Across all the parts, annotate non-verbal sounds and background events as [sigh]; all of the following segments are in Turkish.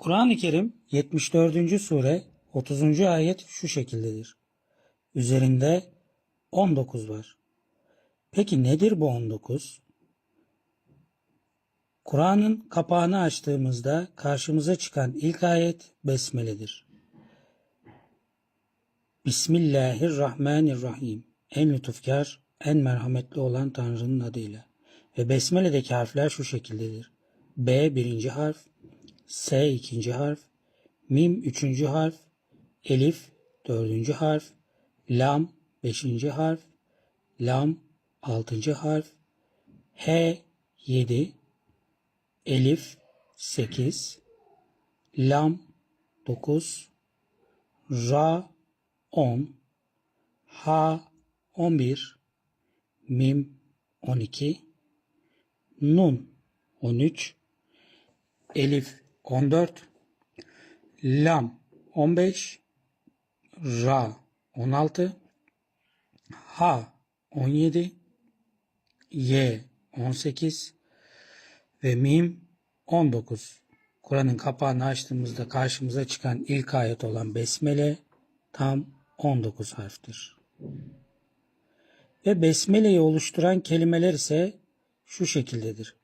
Kur'an-ı Kerim 74. sure 30. ayet şu şekildedir. Üzerinde 19 var. Peki nedir bu 19? Kur'an'ın kapağını açtığımızda karşımıza çıkan ilk ayet Besmele'dir. Bismillahirrahmanirrahim. En lütufkar, en merhametli olan Tanrı'nın adıyla. Ve Besmele'deki harfler şu şekildedir. B birinci harf, S ikinci harf, Mim üçüncü harf, Elif dördüncü harf, Lam beşinci harf, Lam altıncı harf, H yedi, Elif sekiz, Lam dokuz, Ra 10, H 11, Mim 12, Nun 13, Elif 14, Lam 15, Ra 16, H 17, Y 18 ve Mim 19. Kur'an'ın kapağını açtığımızda karşımıza çıkan ilk ayet olan Besmele tam 19 harftir. Ve Besmele'yi oluşturan kelimeler ise şu şekildedir.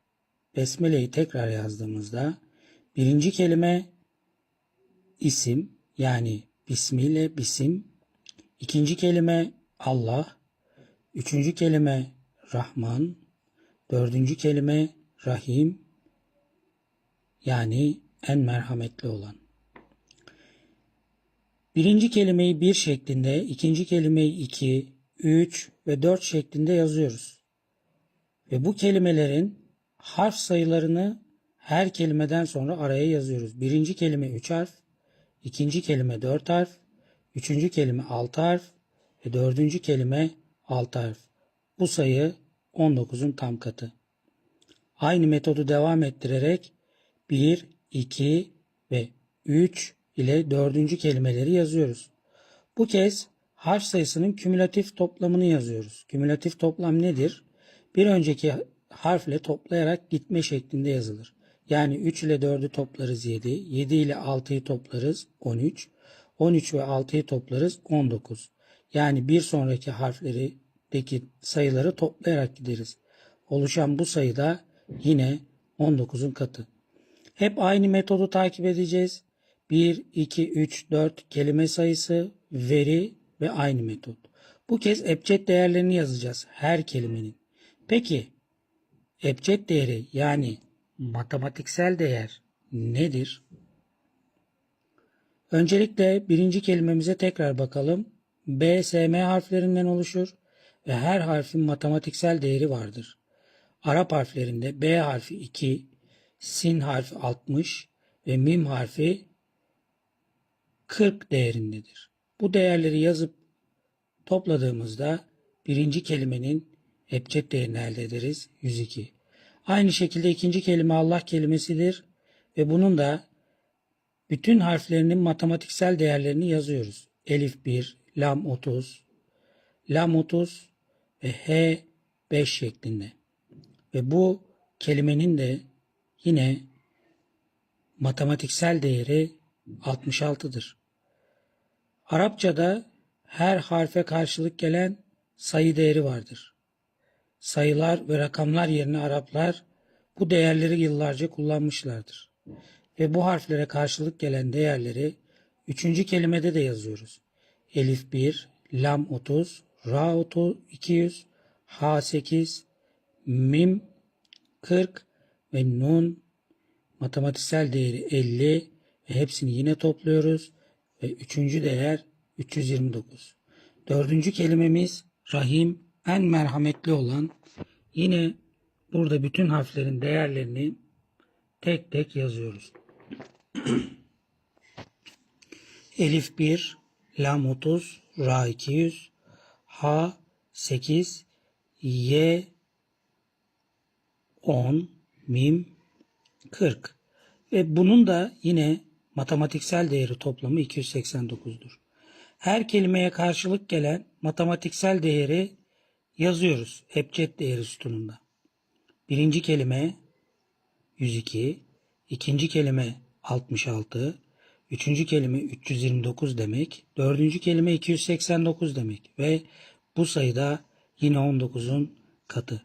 Besmele'yi tekrar yazdığımızda birinci kelime isim yani Bismile bisim, ikinci kelime Allah, üçüncü kelime Rahman, dördüncü kelime Rahim yani en merhametli olan. Birinci kelimeyi bir şeklinde, ikinci kelimeyi iki, üç ve dört şeklinde yazıyoruz. Ve bu kelimelerin harf sayılarını her kelimeden sonra araya yazıyoruz. Birinci kelime üç harf, ikinci kelime dört harf, üçüncü kelime altı harf ve dördüncü kelime altı harf. Bu sayı 19'un tam katı. Aynı metodu devam ettirerek 1, 2 ve 3 ile dördüncü kelimeleri yazıyoruz. Bu kez harf sayısının kümülatif toplamını yazıyoruz. Kümülatif toplam nedir? Bir önceki harfle toplayarak gitme şeklinde yazılır. Yani 3 ile 4'ü toplarız 7, 7 ile 6'yı toplarız 13, 13 ve 6'yı toplarız 19. Yani bir sonraki harflerdeki sayıları toplayarak gideriz. Oluşan bu sayı da yine 19'un katı. Hep aynı metodu takip edeceğiz. 1, 2, 3, 4 kelime sayısı, veri ve aynı metot. Bu kez ebced değerlerini yazacağız her kelimenin. Peki ebced değeri yani matematiksel değer nedir? Öncelikle birinci kelimemize tekrar bakalım. B, S, M harflerinden oluşur ve her harfin matematiksel değeri vardır. Arap harflerinde B harfi 2, Sin harfi 60 ve Mim harfi 40 değerindedir. Bu değerleri yazıp topladığımızda birinci kelimenin ebced değerini elde ederiz 102. Aynı şekilde ikinci kelime Allah kelimesidir ve bunun da bütün harflerinin matematiksel değerlerini yazıyoruz. Elif 1, Lam 30, Lam 30 ve H 5 şeklinde. Ve bu kelimenin de yine matematiksel değeri 66'dır. Arapçada her harfe karşılık gelen sayı değeri vardır. Sayılar ve rakamlar yerine Araplar bu değerleri yıllarca kullanmışlardır. Ve bu harflere karşılık gelen değerleri üçüncü kelimede de yazıyoruz. Elif 1, Lam 30, Ra 30, 200, H 8, Mim 40 ve Nun matematiksel değeri 50 ve hepsini yine topluyoruz ve üçüncü değer 329. Dördüncü kelimemiz Rahim en merhametli olan yine burada bütün harflerin değerlerini tek tek yazıyoruz. [clears throat] Elif 1, Lam 30, Ra 200, H 8, Y 10, Mim 40 ve bunun da yine matematiksel değeri toplamı 289'dur. Her kelimeye karşılık gelen matematiksel değeri yazıyoruz ebced değeri sütununda. Birinci kelime 102, ikinci kelime 66, üçüncü kelime 329 demek, dördüncü kelime 289 demek ve bu sayıda yine 19'un katı.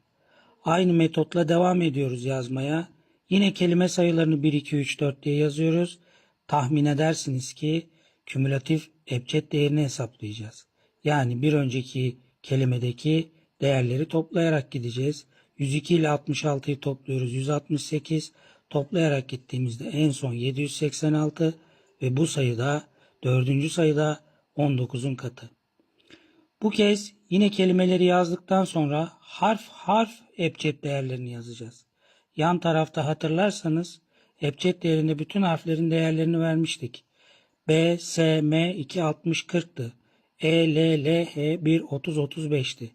Aynı metotla devam ediyoruz yazmaya. Yine kelime sayılarını 1, 2, 3, 4 diye yazıyoruz. Tahmin edersiniz ki kümülatif ebced değerini hesaplayacağız. Yani bir önceki kelimedeki değerleri toplayarak gideceğiz. 102 ile 66'yı topluyoruz. 168 toplayarak gittiğimizde en son 786 ve bu sayıda dördüncü sayıda 19'un katı. Bu kez yine kelimeleri yazdıktan sonra harf harf ebced değerlerini yazacağız. Yan tarafta hatırlarsanız ebced değerinde bütün harflerin değerlerini vermiştik. B, S, M 2 60 40'tı. E, L, L, H 1 30 35'ti.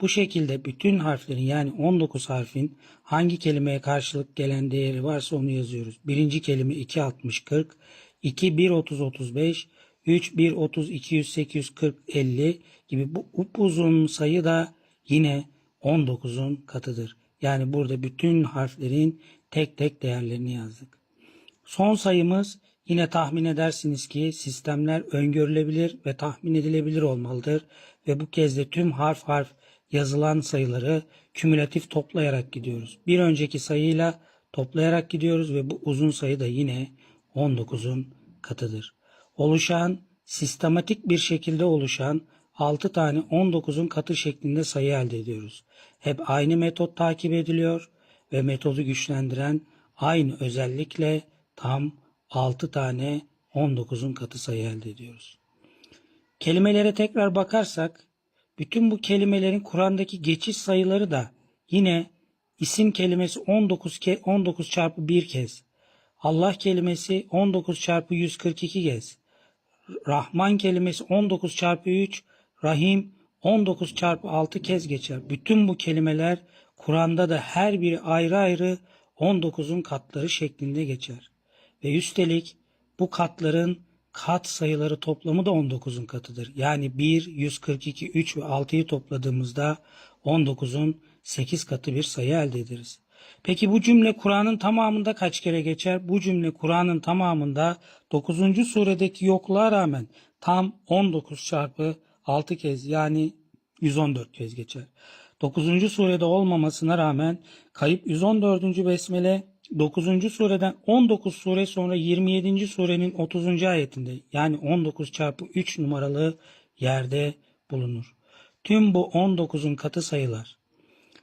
Bu şekilde bütün harflerin yani 19 harfin hangi kelimeye karşılık gelen değeri varsa onu yazıyoruz. Birinci kelime 2 60 40, 2 1 30 35, 3 1 30 200 840 50 gibi bu upuzun sayı da yine 19'un katıdır. Yani burada bütün harflerin tek tek değerlerini yazdık. Son sayımız yine tahmin edersiniz ki sistemler öngörülebilir ve tahmin edilebilir olmalıdır ve bu kez de tüm harf harf yazılan sayıları kümülatif toplayarak gidiyoruz. Bir önceki sayıyla toplayarak gidiyoruz ve bu uzun sayı da yine 19'un katıdır. Oluşan, sistematik bir şekilde oluşan 6 tane 19'un katı şeklinde sayı elde ediyoruz. Hep aynı metot takip ediliyor ve metodu güçlendiren aynı özellikle tam 6 tane 19'un katı sayı elde ediyoruz. Kelimelere tekrar bakarsak bütün bu kelimelerin Kur'an'daki geçiş sayıları da yine isim kelimesi 19 ke 19 çarpı 1 kez. Allah kelimesi 19 çarpı 142 kez. Rahman kelimesi 19 çarpı 3, Rahim 19 çarpı 6 kez geçer. Bütün bu kelimeler Kur'an'da da her biri ayrı ayrı 19'un katları şeklinde geçer. Ve üstelik bu katların kat sayıları toplamı da 19'un katıdır. Yani 1, 142, 3 ve 6'yı topladığımızda 19'un 8 katı bir sayı elde ederiz. Peki bu cümle Kur'an'ın tamamında kaç kere geçer? Bu cümle Kur'an'ın tamamında 9. suredeki yokluğa rağmen tam 19 çarpı 6 kez yani 114 kez geçer. 9. surede olmamasına rağmen kayıp 114. besmele 9. sureden 19 sure sonra 27. surenin 30. ayetinde yani 19 çarpı 3 numaralı yerde bulunur. Tüm bu 19'un katı sayılar.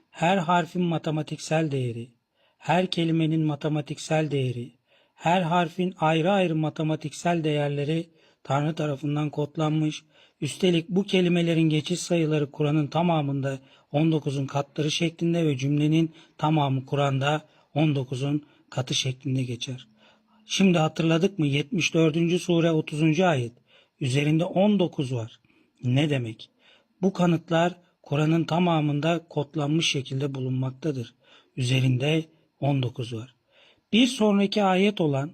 Her harfin matematiksel değeri, her kelimenin matematiksel değeri, her harfin ayrı ayrı matematiksel değerleri Tanrı tarafından kodlanmış. Üstelik bu kelimelerin geçiş sayıları Kur'an'ın tamamında 19'un katları şeklinde ve cümlenin tamamı Kur'an'da 19'un katı şeklinde geçer. Şimdi hatırladık mı 74. sure 30. ayet. Üzerinde 19 var. Ne demek? Bu kanıtlar Kur'an'ın tamamında kodlanmış şekilde bulunmaktadır. Üzerinde 19 var. Bir sonraki ayet olan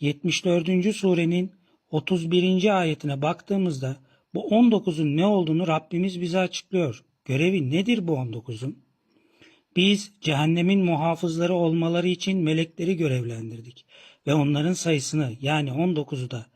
74. surenin 31. ayetine baktığımızda bu 19'un ne olduğunu Rabbimiz bize açıklıyor. Görevi nedir bu 19'un? Biz cehennemin muhafızları olmaları için melekleri görevlendirdik ve onların sayısını yani 19'u da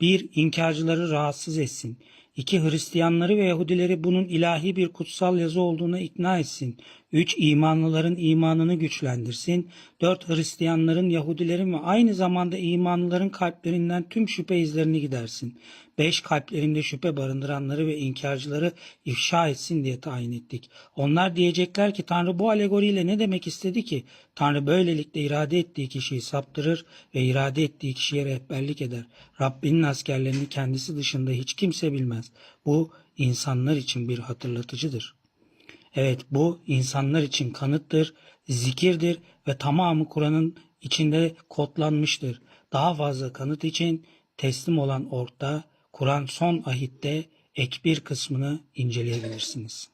bir inkarcıları rahatsız etsin. İki Hristiyanları ve Yahudileri bunun ilahi bir kutsal yazı olduğuna ikna etsin. Üç imanlıların imanını güçlendirsin. Dört Hristiyanların, Yahudilerin ve aynı zamanda imanlıların kalplerinden tüm şüphe izlerini gidersin. Beş kalplerinde şüphe barındıranları ve inkarcıları ifşa etsin diye tayin ettik. Onlar diyecekler ki Tanrı bu alegoriyle ne demek istedi ki? Tanrı böylelikle irade ettiği kişiyi saptırır ve irade ettiği kişiye rehberlik eder. Rabbinin askerlerini kendisi dışında hiç kimse bilmez. Bu insanlar için bir hatırlatıcıdır. Evet bu insanlar için kanıttır, zikirdir ve tamamı Kur'an'ın içinde kodlanmıştır. Daha fazla kanıt için teslim olan orta Kur'an son ahitte ek bir kısmını inceleyebilirsiniz.